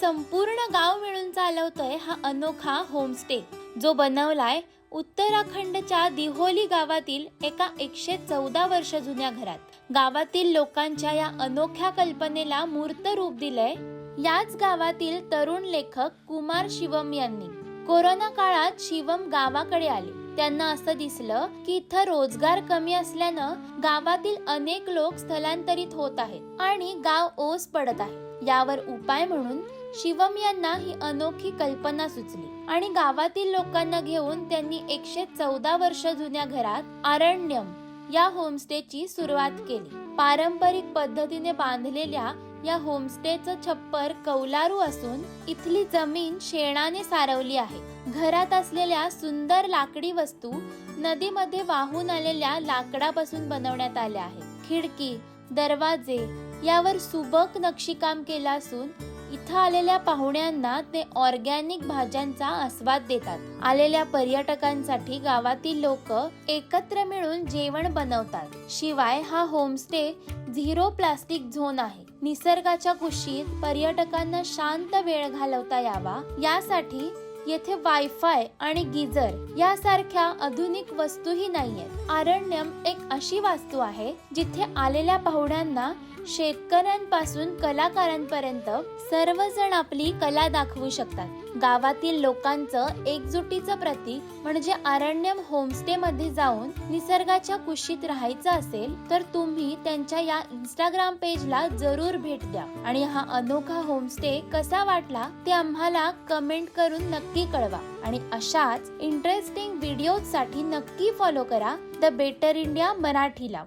संपूर्ण गाव मिळून चालवतोय हा अनोखा होमस्टे जो बनवलाय उत्तराखंडच्या दिहोली गावातील एका एकशे चौदा वर्ष जुन्या घरात. गावातील लोकांच्या या अनोख्या कल्पनेला मूर्त रूप दिलंय याच गावातील तरुण लेखक कुमार शिवम यांनी. कोरोना काळात शिवम गावाकडे आले. त्यांना असं दिसलं की इथं रोजगार कमी असल्यानं गावातील अनेक लोक स्थलांतरित होत आहेत आणि गाव ओस पडत आहे. यावर उपाय म्हणून शिवम यांना ही अनोखी कल्पना सुचली. आणि गावातील लोकांना घेऊन त्यांनी एकशे चौदा वर्ष जुन्या घरात आरण्यम या होमस्टेची सुरुवात केली. पारंपरिक पद्धतीने बांधलेल्या या होमस्टेचं छप्पर कौलारू असून इथली जमीन शेणाने सारवली आहे. घरात असलेल्या सुंदर लाकडी वस्तू नदीमध्ये वाहून आलेल्या लाकडापासून बनवण्यात आल्या आहेत. खिडकी दरवाजे यावर सुबक नक्षीकाम केलं असून इथं आलेल्या पाहुण्यांना ते ऑर्गॅनिक भाज्यांचा आस्वाद देतात. आलेल्या पर्यटकांसाठी गावातील लोक एकत्र मिळून जेवण बनवतात. शिवाय हा होमस्टे झिरो प्लास्टिक झोन आहे. निसर्गाच्या कुशीत पर्यटकांना शांत वेळ घालवता यावा. यासाठी येथे वायफाय आणि गिझर यासारख्या आधुनिक वस्तूही नाहीयेत. आरण्यम एक अशी वास्तू आहे जिथे आलेल्या पाहुण्यांना शेतकऱ्यांपासून कलाकारांपर्यंत सर्वजण आपली कला दाखवू शकतात. गावातील लोकांचं एकजुटीचं प्रतीक म्हणजे आरण्यम होमस्टे मध्ये जाऊन निसर्गाच्या कुशीत राहायचं असेल तर तुम्ही त्यांच्या या इंस्टाग्राम पेजला जरूर भेट द्या. आणि हा अनोखा होमस्टे कसा वाटला ते आम्हाला कमेंट करून नक्की कळवा. आणि अशाच इंटरेस्टिंग व्हिडिओ साठी नक्की फॉलो करा द बेटर इंडिया मराठीला.